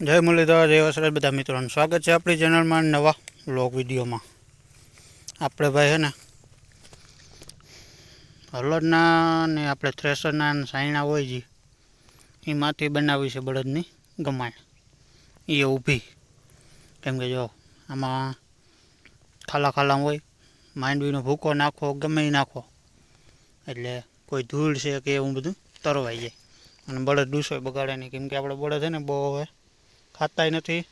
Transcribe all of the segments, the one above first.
જય મુરલીધર, જય વસરાજ બધા મિત્રોનું સ્વાગત છે આપણી ચેનલમાં નવા લોક વિડીયોમાં. આપણે ભાઈ છે ને, હળદના ને આપણે થ્રેસરના સાયણા હોય છે એમાંથી બનાવી છે બળદની ગમાણ. એ ઊભી. કેમ કે જો, આમાં ખાલા ખાલા હોય, માંડવીનો ભૂકો નાખો, ગમે નાખો. એટલે કોઈ ધૂળ છે કે એવું બધું તરવાઈ જાય. અને બળદ ડૂસો બગાડે નહીં. કેમ કે આપણે બળદ છે ને બહુ હવે ખાતાય નથી.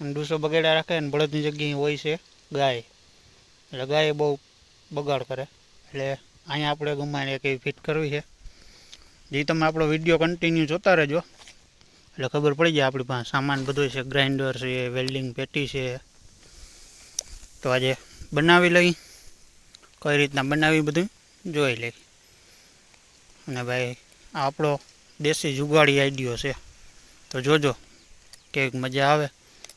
અને ડૂસો બગાડ્યા રાખે અને બળદની જગ્યાએ હોય છે ગાય. એટલે ગાય બહુ બગાડ કરે. એટલે અહીંયા આપણે ગમાઈને એક એવી ફિટ કરવી છે. જે, તમે આપણો વીડિયો કન્ટિન્યુ જોતા રહેજો. એટલે ખબર પડી જાય આપણી પાસે સામાન બધો છે ગ્રાઇન્ડર છે વેલ્ડિંગ પેટી છે. તો આજે બનાવી લઈ. કઈ રીતના બનાવી બધું જોઈ લઈ. અને ભાઈ આપણો દેશી જુગાડી આઈડિયો છે. તો જોજો. કેવીક મજા આવે.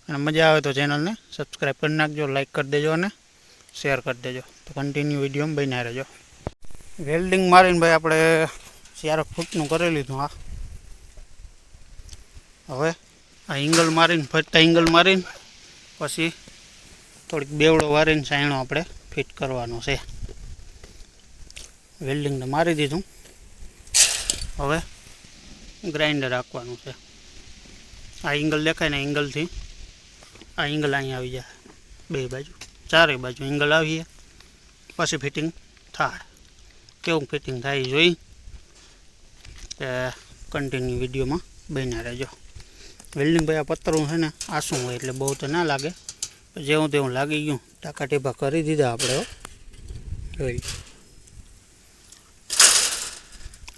અને મજા આવે તો ચેનલને સબસ્ક્રાઈબ કરી નાખજો લાઇક કરી દેજો અને શેર કરી દેજો. તો કન્ટિન્યુ વિડીયોમાં બન્યા રહેજો. વેલ્ડિંગ મારીને ભાઈ આપણે ચાર ફૂટનું કરી લીધું આ હવે આ એંગલ મારીને, ફરતા એંગલ મારીને, પછી થોડીક બેવડો વારીને સાયણો આપણે ફિટ કરવાનો છે. વેલ્ડિંગને મારી દીધું. હવે ગ્રાઇન્ડર રાખવાનું છે. આ એંગલ દેખાય ને એંગલથી આ એંગલ અહીંયા આવી જાય. બે બાજુ. ચારે બાજુ એંગલ આવીએ પછી ફિટિંગ થાય. કેવું ફિટિંગ થાય જોઈ. કન્ટિન્યુ વિડીયોમાં બન્યા રહેજો. વેલ્ડિંગ ભાઈ આ પતરું છે ને આસું હોય એટલે બહુ તો ના લાગે. જેવું તેવું લાગી ગયું. ટાકા ટેપા કરી દીધા આપણે. જોઈ.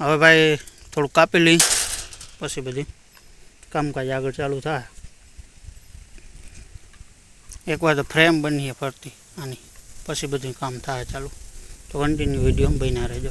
હવે ભાઈ થોડું કાપી લઈ. પછી બધી કામકાજ આગળ ચાલુ થાય. એકવાર તો ફ્રેમ બનીએ ફરતી, આની. પછી બધું કામ થાય ચાલુ. તો કન્ટિન્યુ વીડિયો બન્યા રહેજો.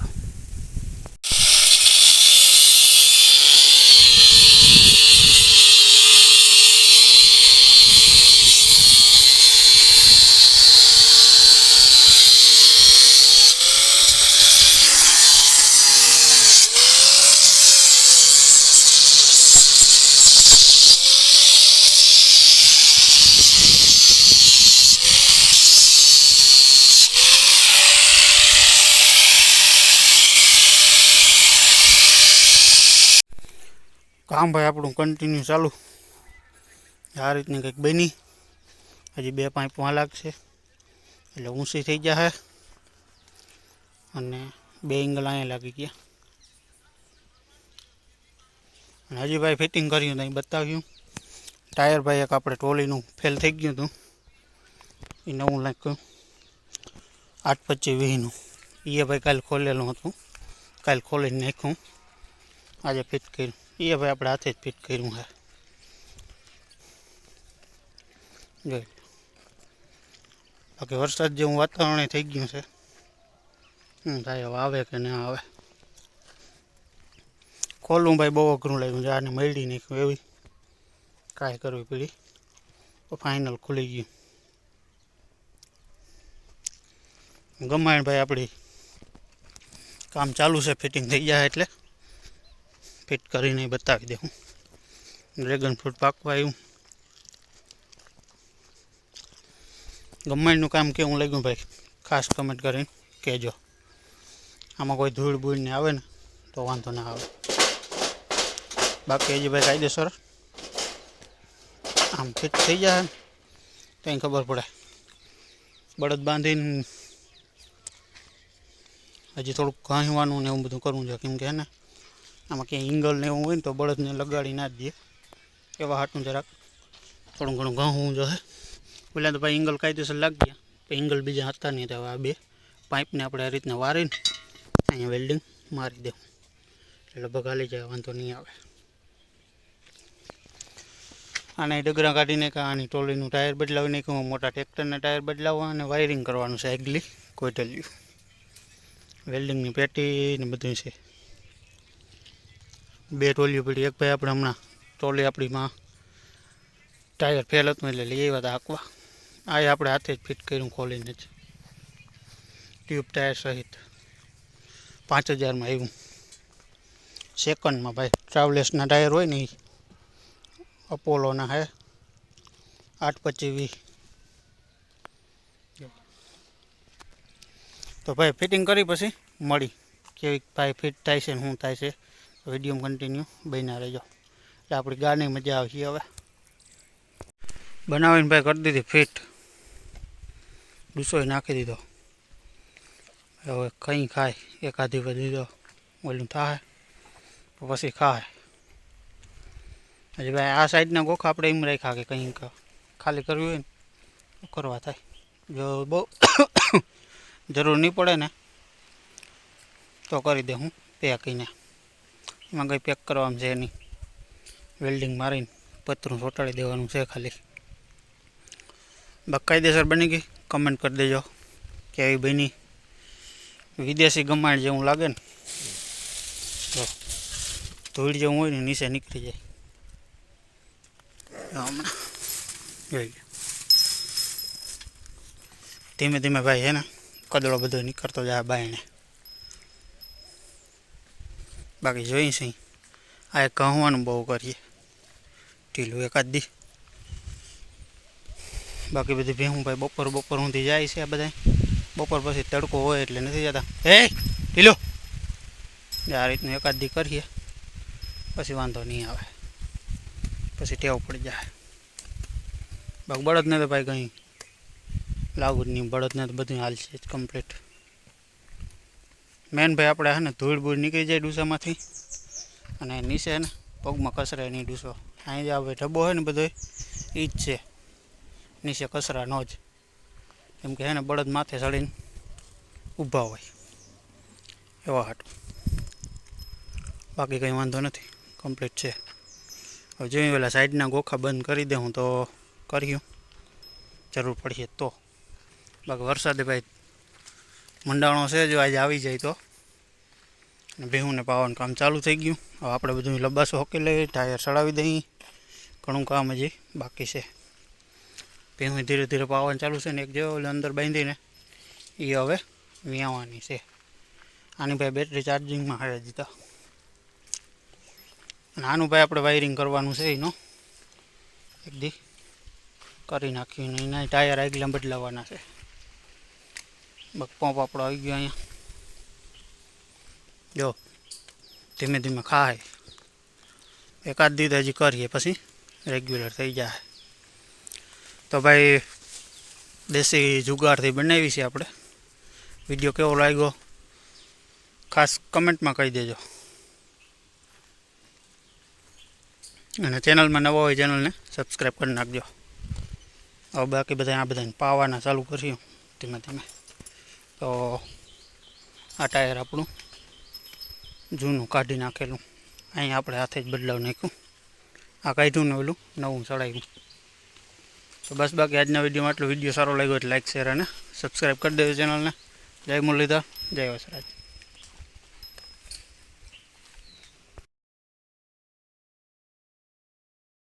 કામ ભાઈ આપણું કન્ટિન્યુ ચાલુ. આ રીતની કંઈક બની. હજી બે પાંચ પાંચ લાગશે. એટલે ઊંચી થઈ જશે અને બે એંગલ અહીંયા લાગી ગયા. અને હજી ભાઈ ફિટિંગ કર્યું તો અહીં બતાવ્યું. ટાયર ભાઈ એક આપણે ટ્રોલીનું ફેલ થઈ ગયું હતું. એ નવું નાખ્યું આઠ પચીસ વીસનું એ ભાઈ કાલે ખોલેલું હતું. કાલે ખોલીને નાખ્યું. આજે ફિટ કર્યું. એ ભાઈ આપણે હાથે જ ફિટ કર્યું છે. જોઈ બાકી વરસાદ જેવું વાતાવરણ થઈ ગયું છે. હમ થાય હવે આવે કે ના આવે? ખોલું ભાઈ બહુ અઘરું લાગ્યું છે, આને મળી નાખ્યું એવી. કાંઈ કરવી પડી. ફાઇનલ ખુલી ગયું. ગમાયણ ભાઈ આપણી કામ ચાલુ છે ફિટિંગ થઈ જાય એટલે. ફિટ કરીને બતાવી દઉં ડ્રેગન ફ્રૂટ પાકવા આવ્યું ગમાયણનું કામ કેવું લાગ્યું ભાઈ? ખાસ કમેન્ટ કરીને કહેજો. આમાં કોઈ ધૂળ બૂળને આવે ને, તો વાંધો ના આવે. બાકી હજી ભાઈ કાયદેસર. આમ ફિટ થઈ જાય ત્યાં ખબર પડે. બળદ બાંધીને હજી થોડુંક ઘાંવાનું ને એવું બધું કરવું છે કેમ કે ને આમાં ક્યાંય ઇંગલ ને એવું હોય ને તો બળદને લગાડી ના જ દે. એવા હાટું જરાક. થોડું ઘણું ઘઉં જો હે. પેલા તો ભાઈ ઇંગલ કાયદેસર લાગી ગયા. તો ઇંગલ બીજા હતા નહીં, તો આ બે પાઇપને આપણે આ રીતના વારીને અહીંયા વેલ્ડિંગ મારી દેવું. એટલે લગભગ હાલી જાય, વાંધો નહીં આવે. આને ડગરા કાઢીને કે આની ટોલીનું ટાયર બદલાવી નાખ્યું મોટા ટ્રેક્ટરના ટાયર બદલાવવા અને વાયરિંગ કરવાનું છે આગલી કોઈટલ્યું વેલ્ડિંગની પેટી ને બધું છે. બે ટોલીઓ પડી. એક ભાઈ આપણે હમણાં ટોલી આપણીમાં ટાયર ફેલ હતું એટલે લઈ આવ્યા હતા આંકવા. આ આપણે હાથે જ ફિટ કર્યું ખોલીને જ. ટ્યુબ ટાયર સહિત. પાંચ હજારમાં આવ્યું. સેકન્ડમાં ભાઈ ટ્રાવેલર્સના ટાયર હોય ને એ અપોલોના હે. આઠ પચીસ વીસ તો ભાઈ ફિટિંગ કરી પછી મળી. કેવી ભાઈ ફિટ થાય છે ને શું થાય છે. વીડિયો કન્ટિન્યુ બન્યા રહેજો. એટલે આપણી ગાની મજા આવશે હવે. બનાવીને ભાઈ કરી દીધી ફિટ. ડૂસોય નાખી દીધો. હવે કંઈ ખાય એકાધી વધી દીધો. ઓલું થાય, પછી ખાય. હજી ભાઈ આ સાઈડના ગોખા આપણે એમ રાખ્યા કે કંઈક ખાલી કરવી હોય ને કરવા થાય. જો બહુ જરૂર નહીં પડે ને, તો કરી દે હું પેકીને એમાં કંઈ પેક કરવાનું છે નહીં. વેલ્ડિંગ મારીને પતરું ચોંટાડી દેવાનું છે ખાલી. બકાયદેસર બની ગઈ. કમેન્ટ કરી દેજો કે આવી બની. વિદેશી ગમાણ જેવું લાગે ને. તો ધૂળ જેવું હોય ને નીચે નીકળી જાય. હમણાં. જોઈ. ધીમે ધીમે ભાઈ, હે ને કદડો બધો નીકળતો જાય બાયણે. બાકી જોઈ સી આ કહવાનું બહુ કરીએ. ઢીલું એકાદ દી. બાકી બધી ભેહું ભાઈ બપોર બપોર સુધી જાય છે આ બધા બપોર પછી તડકો હોય એટલે નથી જતા. હે ઢીલો. આ રીતનું એકાદ દી કરીએ. પછી વાંધો નહીં આવે. પછી ટેવ પડી જાય. બાકી બળદને તો ભાઈ કંઈ લાગુ જ નહીં. બળદને તો બધું હાલ છે કમ્પ્લીટ મેન ભાઈ આપણે હે ને ધૂળ નીકળી જાય ડૂસામાંથી. અને નીચે ને પગમાં કસરે નહીં ડૂસો. અહીં જે આપણે ઢબ્બો હોય ને બધો એ જ છે. નીચે કચરા નો જ. કેમ કે હે ને બળદ માથે ચડીને ઊભા હોય. એવા હાટ. બાકી કંઈ વાંધો નથી. કમ્પ્લીટ છે. હવે જોઈ પેલા સાઈડના ગોખા બંધ કરી દઉં તો કર્યું. જરૂર પડશે તો. બાકી વરસાદે ભાઈ મંડાણો છે, જો આજે આવી જાય તો. ભેહુંને પાવાનું કામ ચાલુ થઈ ગયું. હવે આપણે બધું લબાસો હોકી લઈએ, ટાયર ચડાવી દઈએ. ઘણું કામ હજી બાકી છે. ભેહું ધીરે ધીરે પાવાનું ચાલુ છે ને એક જેવો અંદર બાંધીને એ હવે વ્યાવાની છે. આની ભાઈ બેટરી ચાર્જિંગમાં હવે હજી તો અને આનું ભાઈ આપણે વાયરિંગ કરવાનું છે એનું. એક દી કરી નાખ્યું એના ટાયર આગલા બદલાવાના છે. બગ પાપડો આવી ગયો અહીંયા. જો, ધીમે ધીમે ખાય. એકાદ દીધ હજી કરીએ પછી રેગ્યુલર થઈ જાય. તો ભાઈ, દેશી જુગારથી બનાવી છે આપણે. વીડિયો કેવો લાગ્યો? ખાસ કમેન્ટમાં કહી દેજો. અને ચેનલમાં નવો હોય ચેનલને સબસ્ક્રાઈબ કરી નાખજો. હવે બાકી બધા આ બધાને પાવાના ચાલુ કર્યું. ધીમે ધીમે. તો આ ટાયર આપણું જૂનું કાઢી નાખેલું. અહીં આપણે હાથે જ બદલાવ નાખ્યું. આ કાઢ્યું ને ઓલું નવું ચડાવ્યું. તો બસ બાકી આજના વિડીયોમાં આટલો. વીડિયો સારો લાગ્યો એટલે લાઈક શેર અને સબસ્ક્રાઈબ કરી દેજો ચેનલને જય મુરલીધર, જય વસરાજ.